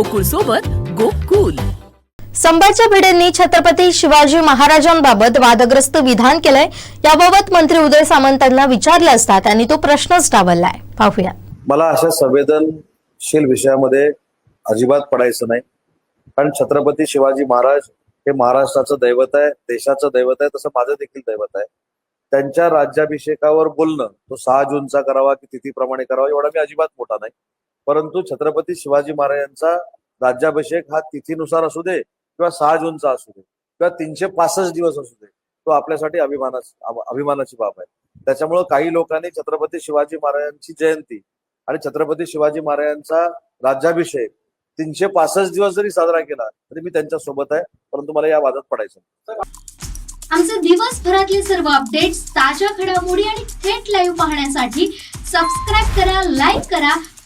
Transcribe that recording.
गोकुळ सोबत गोकुल. संभाजी भिडेंनी छत्रपती शिवाजी महाराजांबाबत वादग्रस्त विधान केलंय. याबाबत मंत्री उदय सामंतांना विचारलं असता त्यांनी तो प्रश्नच डावललाय. पाहूया. मला अशा संवेदनशील विषयामध्ये अजिबात पडायचं नाही. कारण छत्रपती शिवाजी महाराज हे महाराष्ट्राचं दैवत आहे देशाचं दैवत आहे तसं माझं देखील दैवत आहे. त्यांच्या राज्याभिषेकावर बोलणं तो सहा जूनचा करावा की तिथीप्रमाणे करावा एवढा मी अजिबात मोठा नाही. परंतु छत्रपती शिवाजी महाराजांचा राज्याभिषेक हा तिथीनुसार असू दे किंवा सहा जूनचा असू दे किंवा तीनशे पासष्ट दिवस असू दे तो आपल्यासाठी अभिमानाची अभिमानाची बाब आहे. त्याच्यामुळं काही लोकांनी छत्रपती शिवाजी महाराजांची जयंती आणि छत्रपती शिवाजी महाराजांचा राज्याभिषेक तीनशे पासष्ट दिवस जरी साजरा केला तरी मी त्यांच्यासोबत आहे परंतु मला या वादात पडायचं आमचे दिवसभरातले सर्व अपडेट्स ताज्या घडामोडी आणि थेट लाईव्ह पाहण्यासाठी सबस्क्राईब करा लाईक करा